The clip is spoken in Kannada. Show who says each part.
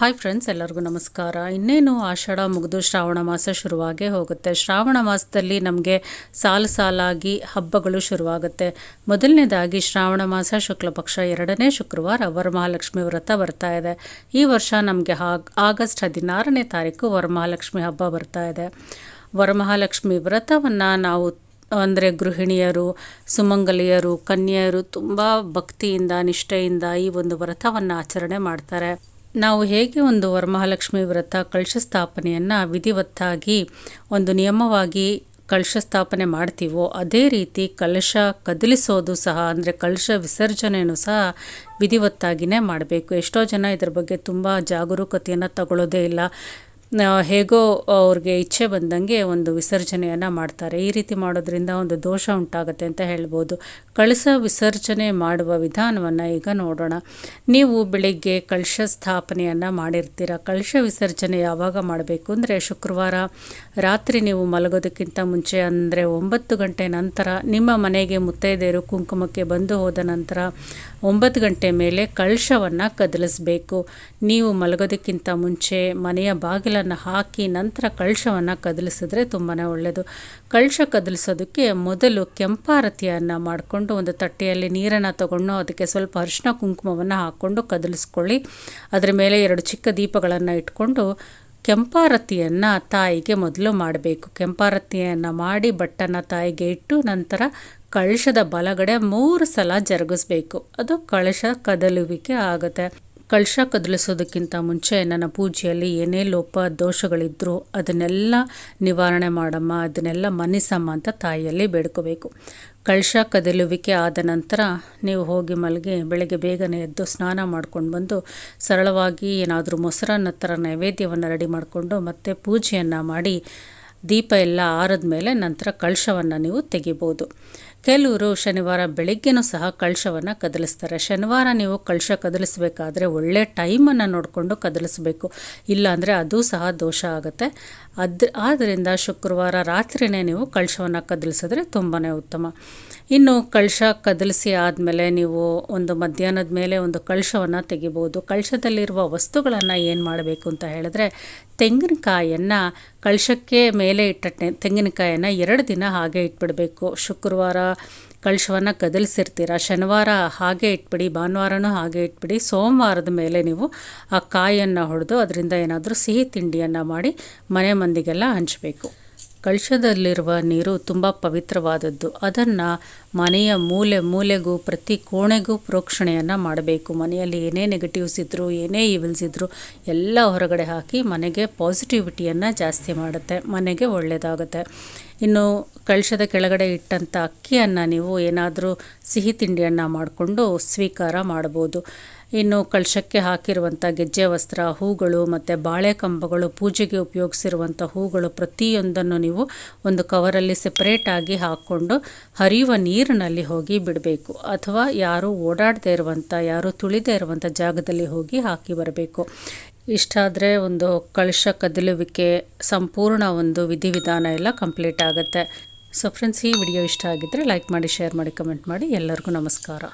Speaker 1: ಹಾಯ್ ಫ್ರೆಂಡ್ಸ್ ಎಲ್ಲರಿಗೂ ನಮಸ್ಕಾರ. ಇನ್ನೇನು ಆಷಾಢ ಮುಗಿದು ಶ್ರಾವಣ ಮಾಸ ಶುರುವಾಗೇ ಹೋಗುತ್ತೆ. ಶ್ರಾವಣ ಮಾಸದಲ್ಲಿ ನಮಗೆ ಸಾಲು ಸಾಲಾಗಿ ಹಬ್ಬಗಳು ಶುರುವಾಗುತ್ತೆ. ಮೊದಲನೇದಾಗಿ ಶ್ರಾವಣ ಮಾಸ ಶುಕ್ಲ ಪಕ್ಷ ಎರಡನೇ ಶುಕ್ರವಾರ ವರಮಹಾಲಕ್ಷ್ಮಿ ವ್ರತ ಬರ್ತಾ ಇದೆ. ಈ ವರ್ಷ ನಮಗೆ ಆಗಸ್ಟ್ ಹದಿನಾರನೇ ತಾರೀಕು ವರಮಹಾಲಕ್ಷ್ಮಿ ಹಬ್ಬ ಬರ್ತಾ ಇದೆ. ವರಮಹಾಲಕ್ಷ್ಮಿ ವ್ರತವನ್ನು ನಾವು, ಅಂದರೆ ಗೃಹಿಣಿಯರು, ಸುಮಂಗಲಿಯರು, ಕನ್ಯೆಯರು ತುಂಬ ಭಕ್ತಿಯಿಂದ, ನಿಷ್ಠೆಯಿಂದ ಈ ಒಂದು ವ್ರತವನ್ನು ಆಚರಣೆ ಮಾಡ್ತಾರೆ. ನಾವು ಹೇಗೆ ಒಂದು ವರಮಹಾಲಕ್ಷ್ಮಿ ವ್ರತ ಕಳಶ ಸ್ಥಾಪನೆಯನ್ನು ವಿಧಿವತ್ತಾಗಿ ಒಂದು ನಿಯಮವಾಗಿ ಕಳಶ ಸ್ಥಾಪನೆ ಮಾಡ್ತೀವೋ ಅದೇ ರೀತಿ ಕಲಶ ಕದಲಿಸೋದು ಸಹ ಅಂದರೆ ಕಲಶ ವಿಸರ್ಜನೆಯೂ ಸಹ ವಿಧಿವತ್ತಾಗಿಯೇ ಮಾಡಬೇಕು. ಎಷ್ಟೋ ಜನ ಇದ್ರ ಬಗ್ಗೆ ತುಂಬ ಜಾಗರೂಕತೆಯನ್ನು ತಗೊಳ್ಳೋದೇ ಇಲ್ಲ. ಹೇಗೋ ಅವ್ರಿಗೆ ಇಚ್ಛೆ ಬಂದಂಗೆ ಒಂದು ವಿಸರ್ಜನೆಯನ್ನು ಮಾಡ್ತಾರೆ. ಈ ರೀತಿ ಮಾಡೋದ್ರಿಂದ ಒಂದು ದೋಷ ಉಂಟಾಗುತ್ತೆ ಅಂತ ಹೇಳ್ಬೋದು. ಕಳಸ ವಿಸರ್ಜನೆ ಮಾಡುವ ವಿಧಾನವನ್ನು ಈಗ ನೋಡೋಣ. ನೀವು ಬೆಳಿಗ್ಗೆ ಕಳಶ ಸ್ಥಾಪನೆಯನ್ನು ಮಾಡಿರ್ತೀರ? ಕಳಶ ವಿಸರ್ಜನೆ ಯಾವಾಗ ಮಾಡಬೇಕು ಅಂದರೆ ಶುಕ್ರವಾರ? ರಾತ್ರಿ ನೀವು ಮಲಗೋದಕ್ಕಿಂತ ಮುಂಚೆ ಅಂದರೆ ಒಂಬತ್ತು ಗಂಟೆ ನಂತರ ನಿಮ್ಮ ಮನೆಗೆ ಮುತ್ತೈದೆಯರು ಕುಂಕುಮಕ್ಕೆ ಬಂದು ಹೋದ ನಂತರ ಒಂಬತ್ತು ಗಂಟೆ ಮೇಲೆ ಕಳಶವನ್ನು ಕದಲಿಸಬೇಕು. ನೀವು ಮಲಗೋದಕ್ಕಿಂತ ಮುಂಚೆ ಮನೆಯ ಬಾಗಿಲನ್ನು ಹಾಕಿ ನಂತರ ಕಳಶವನ್ನು ಕದಲಿಸಿದ್ರೆ ತುಂಬಾ ಒಳ್ಳೆಯದು ಕಳಶ ಕದಲಿಸೋದಕ್ಕೆ ಮೊದಲು ಕೆಂಪಾರತಿಯನ್ನು ಮಾಡಿಕೊಂಡು ಒಂದು ತಟ್ಟೆಯಲ್ಲಿ ನೀರನ್ನು ತಗೊಂಡು ಅದಕ್ಕೆ ಸ್ವಲ್ಪ ಅರಿಶಿನ ಕುಂಕುಮವನ್ನು ಹಾಕ್ಕೊಂಡು ಕದಲಿಸ್ಕೊಳ್ಳಿ. ಅದರ ಮೇಲೆ ಎರಡು ಚಿಕ್ಕ ದೀಪಗಳನ್ನು ಇಟ್ಕೊಂಡು ಕೆಂಪಾರತಿಯನ್ನು ತಾಯಿಗೆ ಮೊದಲು ಮಾಡಬೇಕು. ಕೆಂಪಾರತಿಯನ್ನು ಮಾಡಿ ಬಟ್ಟನ್ನು ತಾಯಿಗೆ ಇಟ್ಟು ನಂತರ ಕಳಶದ ಬಲಗಡೆ ಮೂರು ಸಲ ಜರುಗಿಸ್ಬೇಕು. ಅದು ಕಳಶ ಕದಲುವಿಕೆ ಆಗುತ್ತೆ. ಕಳಶ ಕದಲಿಸೋದಕ್ಕಿಂತ ಮುಂಚೆ ನನ್ನ ಪೂಜೆಯಲ್ಲಿ ಏನೇ ಲೋಪ ದೋಷಗಳಿದ್ದರೂ ಅದನ್ನೆಲ್ಲ ನಿವಾರಣೆ ಮಾಡಮ್ಮ, ಅದನ್ನೆಲ್ಲ ಮನ್ನಿಸಮ್ಮ ಅಂತ ತಾಯಿಯಲ್ಲಿ ಬೇಡ್ಕೋಬೇಕು. ಕಳಶ ಕದಲುವಿಕೆ ಆದ ನಂತರ ನೀವು ಹೋಗಿ ಮಲಗಿ ಬೆಳಗ್ಗೆ ಬೇಗನೆ ಎದ್ದು ಸ್ನಾನ ಮಾಡ್ಕೊಂಡು ಬಂದು ಸರಳವಾಗಿ ಏನಾದರೂ ಮೊಸರನ್ನ ಥರ ನೈವೇದ್ಯವನ್ನು ರೆಡಿ ಮಾಡಿಕೊಂಡು ಮತ್ತೆ ಪೂಜೆಯನ್ನು ಮಾಡಿ ದೀಪ ಎಲ್ಲ ಆರಿದ ಮೇಲೆ ನಂತರ ಕಳಶವನ್ನು ನೀವು ತೆಗಿಬೋದು. ಕೆಲವರು ಶನಿವಾರ ಬೆಳಿಗ್ಗೆನೂ ಸಹ ಕಳಶವನ್ನು ಕದಲಿಸ್ತಾರೆ. ಶನಿವಾರ ನೀವು ಕಳಶ ಕದಲಿಸಬೇಕಾದ್ರೆ ಒಳ್ಳೆ ಟೈಮನ್ನು ನೋಡಿಕೊಂಡು ಕದಲಿಸಬೇಕು. ಇಲ್ಲಾಂದರೆ ಅದು ಸಹ ದೋಷ ಆಗುತ್ತೆ. ಅದು ಆದ್ದರಿಂದ ಶುಕ್ರವಾರ ರಾತ್ರಿಯೇ ನೀವು ಕಳಶವನ್ನು ಕದಲಿಸಿದ್ರೆ ತುಂಬಾ ಉತ್ತಮ. ಇನ್ನು ಕಳಶ ಕದಲಿಸಿ ಆದಮೇಲೆ ನೀವು ಒಂದು ಮಧ್ಯಾಹ್ನದ ಮೇಲೆ ಒಂದು ಕಳಶವನ್ನು ತೆಗಿಬೋದು. ಕಳಶದಲ್ಲಿರುವ ವಸ್ತುಗಳನ್ನು ಏನು ಮಾಡಬೇಕು ಅಂತ ಹೇಳಿದ್ರೆ, ತೆಂಗಿನಕಾಯನ್ನು ಕಳಶಕ್ಕೆ ಮೇಲೆ ಇಟ್ಟ ತೆಂಗಿನಕಾಯನ್ನು ಎರಡು ದಿನ ಹಾಗೆ ಇಟ್ಬಿಡಬೇಕು. ಶುಕ್ರವಾರ ಕಳಶವನ್ನು ಕದಲಿಸಿರ್ತೀರ, ಶನಿವಾರ ಹಾಗೆ ಇಟ್ಬಿಡಿ, ಭಾನುವಾರನೂ ಹಾಗೆ ಇಟ್ಬಿಡಿ, ಸೋಮವಾರದ ಮೇಲೆ ನೀವು ಆ ಕಾಯನ್ನು ಹೊಡೆದು ಅದರಿಂದ ಏನಾದರೂ ಸಿಹಿ ತಿಂಡಿಯನ್ನು ಮಾಡಿ ಮನೆ ಮಂದಿಗೆಲ್ಲ ಹಂಚಬೇಕು. ಕಳಶದಲ್ಲಿರುವ ನೀರು ತುಂಬ ಪವಿತ್ರವಾದದ್ದು. ಅದನ್ನು ಮನೆಯ ಮೂಲೆ ಮೂಲೆಗೂ ಪ್ರತಿ ಕೋಣೆಗೂ ಪ್ರೋಕ್ಷಣೆಯನ್ನು ಮಾಡಬೇಕು. ಮನೆಯಲ್ಲಿ ಏನೇ ನೆಗೆಟಿವ್ಸ್ ಇದ್ದರೂ ಏನೇ ಈವಿಲ್ಸ್ ಇದ್ದರೂ ಎಲ್ಲ ಹೊರಗಡೆ ಹಾಕಿ ಮನೆಗೆ ಪಾಸಿಟಿವಿಟಿಯನ್ನು ಜಾಸ್ತಿ ಮಾಡುತ್ತೆ. ಮನೆಗೆ ಒಳ್ಳೆಯದಾಗುತ್ತೆ ಇನ್ನು ಕಳಶದ ಕೆಳಗಡೆ ಇಟ್ಟಂಥ ಅಕ್ಕಿಯನ್ನು ನೀವು ಏನಾದರೂ ಸಿಹಿ ತಿಂಡಿಯನ್ನು ಮಾಡಿಕೊಂಡು ಸ್ವೀಕಾರ ಮಾಡ್ಬೋದು. ಇನ್ನು ಕಳಶಕ್ಕೆ ಹಾಕಿರುವಂಥ ಗೆಜ್ಜೆ ವಸ್ತ್ರ, ಹೂಗಳು ಮತ್ತು ಬಾಳೆ ಕಂಬಗಳು ಪೂಜೆಗೆ ಉಪಯೋಗಿಸಿರುವಂಥ ಹೂಗಳು ಪ್ರತಿಯೊಂದನ್ನು ನೀವು ಒಂದು ಕವರಲ್ಲಿ ಸೆಪ್ರೇಟಾಗಿ ಹಾಕ್ಕೊಂಡು ಹರಿಯುವ ನೀರಿನಲ್ಲಿ ಹೋಗಿ ಬಿಡಬೇಕು. ಅಥವಾ ಯಾರು ಓಡಾಡದೇ ಇರುವಂಥ ಯಾರು ತುಳಿದೇ ಇರುವಂಥ ಜಾಗದಲ್ಲಿ ಹೋಗಿ ಹಾಕಿ ಬರಬೇಕು. ಇಷ್ಟಾದರೆ ಒಂದು ಕಳಶ ಕದಲುವಿಕೆ ಸಂಪೂರ್ಣ ಒಂದು ವಿಧಿವಿಧಾನ ಎಲ್ಲ ಕಂಪ್ಲೀಟ್ ಆಗುತ್ತೆ. ಸೊ ಫ್ರೆಂಡ್ಸ್ ಈ ವಿಡಿಯೋ ಇಷ್ಟ ಆಗಿದ್ದರೆ ಲೈಕ್ ಮಾಡಿ ಶೇರ್ ಮಾಡಿ ಕಮೆಂಟ್ ಮಾಡಿ. ಎಲ್ಲರಿಗೂ ನಮಸ್ಕಾರ.